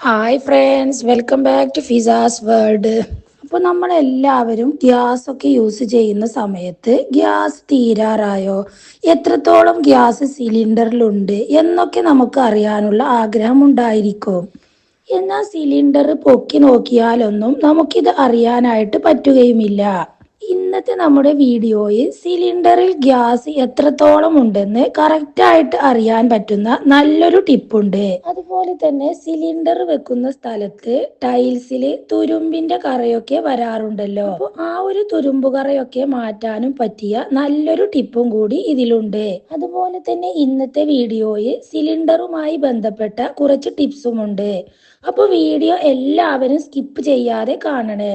Hi friends welcome back to Fiza's world അപ്പോൾ നമ്മളെല്ലാവരും gas ഒക്കെ യൂസ് ചെയ്യുന്ന സമയത്ത് ഗ്യാസ് തീരാറായോ? എത്രത്തോളം ഗ്യാസ് സിലിണ്ടറിലുണ്ട് എന്നൊക്കെ നമുക്ക് അറിയാനുള്ള ആഗ്രഹം ഉണ്ടായിരിക്കും എന്നാൽ സിലിണ്ടർ പൊക്കി നോക്കിയാലൊന്നും നമുക്കിത് അറിയാനായിട്ട് പറ്റുകയുമില്ല. ഇന്നത്തെ നമ്മുടെ വീഡിയോയിൽ സിലിണ്ടറിൽ ഗ്യാസ് എത്രത്തോളം ഉണ്ടെന്ന് കറക്റ്റ് ആയിട്ട് അറിയാൻ പറ്റുന്ന നല്ലൊരു ടിപ്പുണ്ട് അതുപോലെ തന്നെ സിലിണ്ടർ വെക്കുന്ന സ്ഥലത്ത് ടൈൽസിൽ തുരുമ്പിന്റെ കറയൊക്കെ വരാറുണ്ടല്ലോ. അപ്പൊ ആ ഒരു തുരുമ്പ് കറയൊക്കെ മാറ്റാനും പറ്റിയ നല്ലൊരു ടിപ്പും കൂടി ഇതിലുണ്ട്. അതുപോലെ തന്നെ ഇന്നത്തെ വീഡിയോയിൽ സിലിണ്ടറുമായി ബന്ധപ്പെട്ട കുറച്ച് ടിപ്സുമുണ്ട് അപ്പോൾ വീഡിയോ എല്ലാവരും സ്കിപ്പ് ചെയ്യാതെ കാണണേ.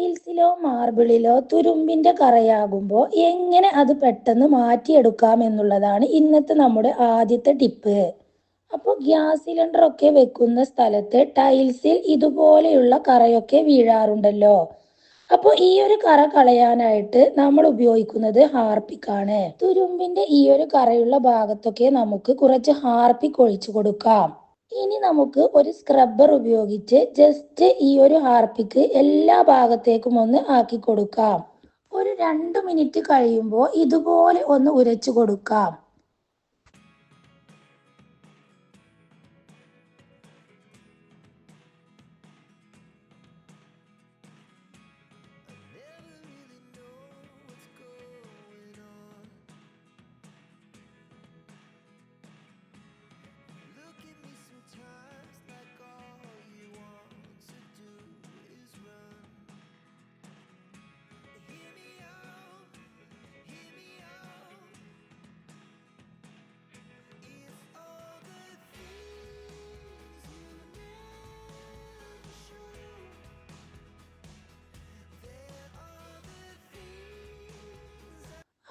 ടൈൽസിലോ മാർബിളിലോ തുരുമ്പിന്റെ കറയാകുമ്പോൾ എങ്ങനെ അത് പെട്ടെന്ന് മാറ്റിയെടുക്കാം എന്നുള്ളതാണ് ഇന്നത്തെ നമ്മുടെ ആദ്യത്തെ ടിപ്പ്. അപ്പോൾ ഗ്യാസ് സിലിണ്ടർ ഒക്കെ വെക്കുന്ന സ്ഥലത്ത് ടൈൽസിൽ ഇതുപോലെയുള്ള കറയൊക്കെ വീഴാറുണ്ടല്ലോ. അപ്പോൾ ഈ ഒരു കറ കളയാനായിട്ട് നമ്മൾ ഉപയോഗിക്കുന്നത് ഹാർപ്പിക്കാണ് തുരുമ്പിന്റെ ഈ ഒരു കറയുള്ള ഭാഗത്തൊക്കെ നമുക്ക് കുറച്ച് ഹാർപ്പിക്ക് ഒഴിച്ചു കൊടുക്കാം. ഇനി നമുക്ക് ഒരു സ്ക്രബ്ബർ ഉപയോഗിച്ച് ജസ്റ്റ് ഈ ഒരു ഹാർപ്പിക്ക് എല്ലാ ഭാഗത്തേക്കും ഒന്ന് ആക്കി കൊടുക്കാം. ഒരു രണ്ട് മിനിറ്റ് കഴിയുമ്പോൾ ഇതുപോലെ ഒന്ന് ഉരച്ചു കൊടുക്കാം.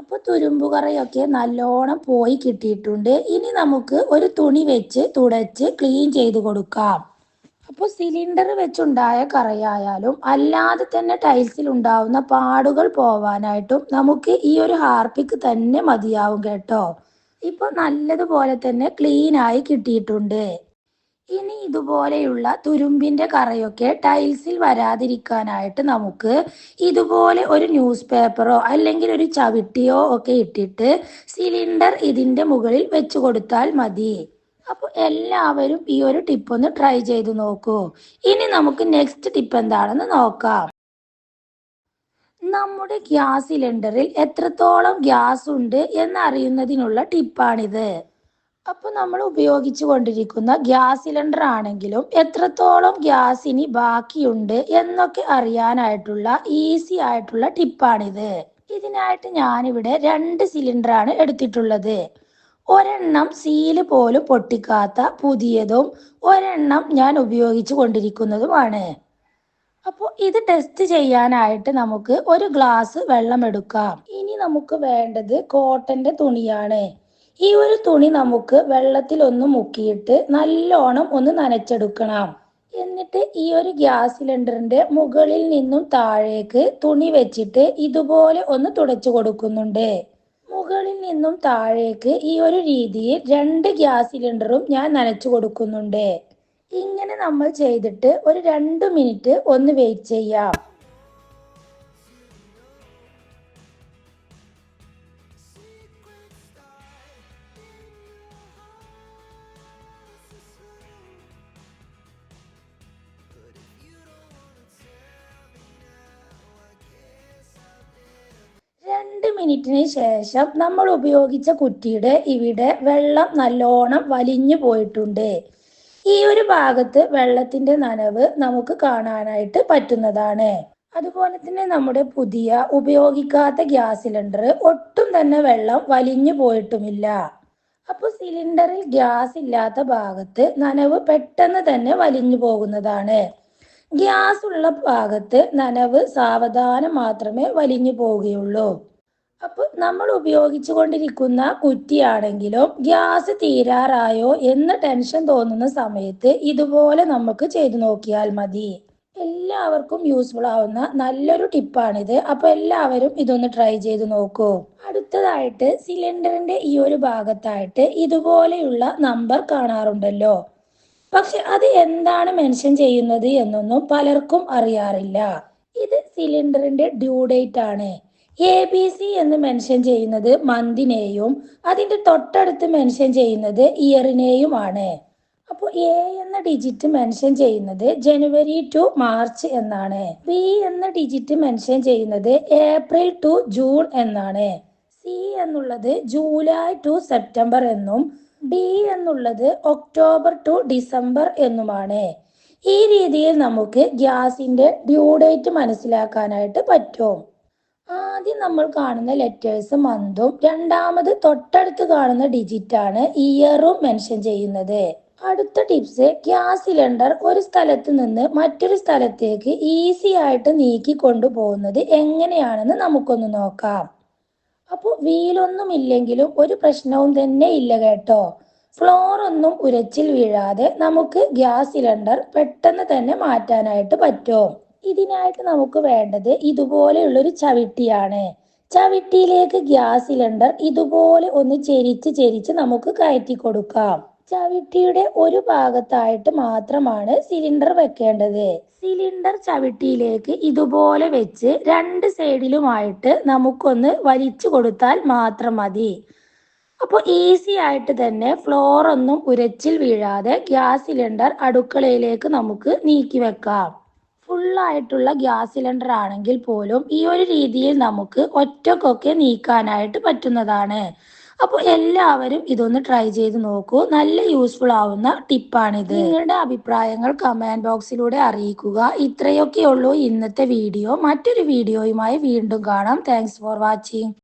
അപ്പോൾ തുരുമ്പുകറയൊക്കെ നല്ലോണം പോയി കിട്ടിയിട്ടുണ്ട്. ഇനി നമുക്ക് ഒരു തുണി വെച്ച് തുടച്ച് ക്ലീൻ ചെയ്ത് കൊടുക്കാം. അപ്പോൾ സിലിണ്ടർ വെച്ചുണ്ടായ കറയായാലും അല്ലാതെ തന്നെ ടൈൽസിൽ ഉണ്ടാവുന്ന പാടുകൾ പോവാനായിട്ടും നമുക്ക് ഈ ഒരു ഹാർപ്പിക്ക് തന്നെ മതിയാവും കേട്ടോ. ഇപ്പൊ നല്ലതുപോലെ തന്നെ ക്ലീൻ ആയി കിട്ടിയിട്ടുണ്ട്. ഇനി ഇതുപോലെയുള്ള തുരുമ്പിന്റെ കറയൊക്കെ ടൈൽസിൽ വരാതിരിക്കാനായിട്ട് നമുക്ക് ഇതുപോലെ ഒരു ന്യൂസ് പേപ്പറോ അല്ലെങ്കിൽ ഒരു ചവിട്ടിയോ ഒക്കെ ഇട്ടിട്ട് സിലിണ്ടർ ഇതിന്റെ മുകളിൽ വെച്ച് കൊടുത്താൽ മതി. അപ്പോൾ എല്ലാവരും ഈ ഒരു ടിപ്പ് ഒന്ന് ട്രൈ ചെയ്ത് നോക്കൂ. ഇനി നമുക്ക് നെക്സ്റ്റ് ടിപ്പ് എന്താണെന്ന് നോക്കാം. നമ്മുടെ ഗ്യാസ് സിലിണ്ടറിൽ എത്രത്തോളം ഗ്യാസ് ഉണ്ട് എന്നറിയുന്നതിനുള്ള ടിപ്പാണിത് അപ്പോൾ നമ്മൾ ഉപയോഗിച്ചു കൊണ്ടിരിക്കുന്ന ഗ്യാസ് സിലിണ്ടർ ആണെങ്കിലും എത്രത്തോളം ഗ്യാസ് ഇനി ബാക്കിയുണ്ട് എന്നൊക്കെ അറിയാനായിട്ടുള്ള ഈസി ആയിട്ടുള്ള ടിപ്പാണിത്. ഇതിനായിട്ട് ഞാനിവിടെ രണ്ട് സിലിണ്ടറാണ് എടുത്തിട്ടുള്ളത്. ഒരെണ്ണം സീൽ പോലും പൊട്ടിക്കാത്ത പുതിയതും ഒരെണ്ണം ഞാൻ ഉപയോഗിച്ചു കൊണ്ടിരിക്കുന്നതുമാണ്. അപ്പോൾ ഇത് ടെസ്റ്റ് ചെയ്യാനായിട്ട് നമുക്ക് ഒരു ഗ്ലാസ് വെള്ളം എടുക്കാം. ഇനി നമുക്ക് വേണ്ടത് കോട്ടന്റെ തുണിയാണ്. ഈ ഒരു തുണി നമുക്ക് വെള്ളത്തിൽ ഒന്ന് മുക്കിയിട്ട് നല്ലോണം ഒന്ന് നനച്ചെടുക്കണം. എന്നിട്ട് ഈ ഒരു ഗ്യാസ് സിലിണ്ടറിന്റെ മുകളിൽ നിന്നും താഴേക്ക് തുണി വെച്ചിട്ട് ഇതുപോലെ ഒന്ന് തുടച്ചു കൊടുക്കുന്നുണ്ട്. മുകളിൽ നിന്നും താഴേക്ക് ഈ ഒരു രീതിയിൽ രണ്ട് ഗ്യാസ് സിലിണ്ടറും ഞാൻ നനച്ചു കൊടുക്കുന്നുണ്ട്. ഇങ്ങനെ നമ്മൾ ചെയ്തിട്ട് ഒരു രണ്ട് മിനിറ്റ് ഒന്ന് വെയിറ്റ് ചെയ്യാം. മിനിറ്റിന് ശേഷം നമ്മൾ ഉപയോഗിച്ച കുറ്റിയുടെ ഇവിടെ വെള്ളം നല്ലോണം വലിഞ്ഞു പോയിട്ടുണ്ട്. ഈ ഒരു ഭാഗത്ത് വെള്ളത്തിന്റെ നനവ് നമുക്ക് കാണാനായിട്ട് പറ്റുന്നതാണ്. അതുപോലെ തന്നെ നമ്മുടെ പുതിയ ഉപയോഗിക്കാത്ത ഗ്യാസ് സിലിണ്ടർ ഒട്ടും തന്നെ വെള്ളം വലിഞ്ഞു പോയിട്ടുമില്ല. അപ്പോൾ സിലിണ്ടറിൽ ഗ്യാസ് ഇല്ലാത്ത ഭാഗത്ത് നനവ് പെട്ടെന്ന് തന്നെ വലിഞ്ഞു പോകുന്നതാണ്. ഗ്യാസ് ഉള്ള ഭാഗത്ത് നനവ് സാവധാനം മാത്രമേ വലിഞ്ഞു പോവുകയുള്ളൂ. അപ്പൊ നമ്മൾ ഉപയോഗിച്ചു കൊണ്ടിരിക്കുന്ന കുറ്റിയാണെങ്കിലും ഗ്യാസ് തീരാറായോ എന്ന് ടെൻഷൻ തോന്നുന്ന സമയത്ത് ഇതുപോലെ നമുക്ക് ചെയ്തു നോക്കിയാൽ മതി. എല്ലാവർക്കും യൂസ്ഫുൾ ആവുന്ന നല്ലൊരു ടിപ്പാണിത് അപ്പൊ എല്ലാവരും ഇതൊന്ന് ട്രൈ ചെയ്ത് നോക്കൂ. അടുത്തതായിട്ട് സിലിണ്ടറിന്റെ ഈ ഒരു ഭാഗത്തായിട്ട് ഇതുപോലെയുള്ള നമ്പർ കാണാറുണ്ടല്ലോ. പക്ഷെ അത് എന്താണ് മെൻഷൻ ചെയ്യുന്നത് എന്നൊന്നും പലർക്കും അറിയാറില്ല. ഇത് സിലിണ്ടറിന്റെ ഡ്യൂ ഡേറ്റ് ആണ്. എ ബി സി എന്ന് മെൻഷൻ ചെയ്യുന്നത് മന്തിനെയും അതിന്റെ തൊട്ടടുത്ത് മെൻഷൻ ചെയ്യുന്നത് ഇയറിനെയും ആണ് അപ്പോൾ എ എന്ന ഡിജിറ്റ് മെൻഷൻ ചെയ്യുന്നത് ജനുവരി ടു മാർച്ച് എന്നാണ്. ബി എന്ന ഡിജിറ്റ് മെൻഷൻ ചെയ്യുന്നത് ഏപ്രിൽ ടു ജൂൺ എന്നാണ്. സി എന്നുള്ളത് ജൂലൈ ടു സെപ്റ്റംബർ എന്നും ഡി എന്നുള്ളത് ഒക്ടോബർ ടു ഡിസംബർ എന്നുമാണ്. ഈ രീതിയിൽ നമുക്ക് ഗ്യാസിന്റെ ഡ്യൂ ഡേറ്റ് മനസ്സിലാക്കാനായിട്ട് പറ്റും. ആദ്യം നമ്മൾ കാണുന്ന ലെറ്റേഴ്സ് മന്തും രണ്ടാമത് തൊട്ടടുത്ത് കാണുന്ന ഡിജിറ്റ് ആണ് ഇയറും മെൻഷൻ ചെയ്യുന്നത്. അടുത്ത ടിപ്സ് ഗ്യാസ് സിലിണ്ടർ ഒരു സ്ഥലത്ത് നിന്ന് മറ്റൊരു സ്ഥലത്തേക്ക് ഈസി ആയിട്ട് നീക്കി കൊണ്ടുപോകുന്നത് എങ്ങനെയാണെന്ന് നമുക്കൊന്ന് നോക്കാം. അപ്പോൾ വീലൊന്നും ഇല്ലെങ്കിലും ഒരു പ്രശ്നവും തന്നെ ഇല്ല കേട്ടോ. ഫ്ലോർ ഒന്നും ഉരച്ചിൽ വീഴാതെ നമുക്ക് ഗ്യാസ് സിലിണ്ടർ പെട്ടെന്ന് തന്നെ മാറ്റാനായിട്ട് പറ്റും. ഇതിനായിട്ട് നമുക്ക് വേണ്ടത് ഇതുപോലെയുള്ളൊരു ചവിട്ടിയാണ്. ചവിട്ടിയിലേക്ക് ഗ്യാസ് സിലിണ്ടർ ഇതുപോലെ ഒന്ന് ചെരിച്ച് ചെരിച്ച് നമുക്ക് കയറ്റി കൊടുക്കാം. ചവിട്ടിയുടെ ഒരു ഭാഗത്തായിട്ട് മാത്രമാണ് സിലിണ്ടർ വെക്കേണ്ടത്. സിലിണ്ടർ ചവിട്ടിയിലേക്ക് ഇതുപോലെ വെച്ച് രണ്ട് സൈഡിലുമായിട്ട് നമുക്കൊന്ന് വലിച്ചു കൊടുത്താൽ മാത്രം മതി. അപ്പോൾ ഈസി ആയിട്ട് തന്നെ ഫ്ലോർ ഒന്നും ഉരച്ചിൽ വീഴാതെ ഗ്യാസ് സിലിണ്ടർ അടുക്കളയിലേക്ക് നമുക്ക് നീക്കി വെക്കാം. ഫുള്ളായിട്ടുള്ള ഗ്യാസ് സിലിണ്ടർ ആണെങ്കിൽ പോലും ഈ ഒരു രീതിയിൽ നമുക്ക് ഒറ്റക്കൊക്കെ നീക്കാനായിട്ട് പറ്റുന്നതാണ്. അപ്പോൾ എല്ലാവരും ഇതൊന്ന് ട്രൈ ചെയ്ത് നോക്കൂ. നല്ല യൂസ്ഫുൾ ആവുന്ന ടിപ്പാണിത്. നിങ്ങളുടെ അഭിപ്രായങ്ങൾ കമന്റ് ബോക്സിലൂടെ അറിയിക്കുക. ഇത്രയൊക്കെയുള്ളൂ ഇന്നത്തെ വീഡിയോ മറ്റൊരു വീഡിയോയുമായി വീണ്ടും കാണാം. Thanks for watching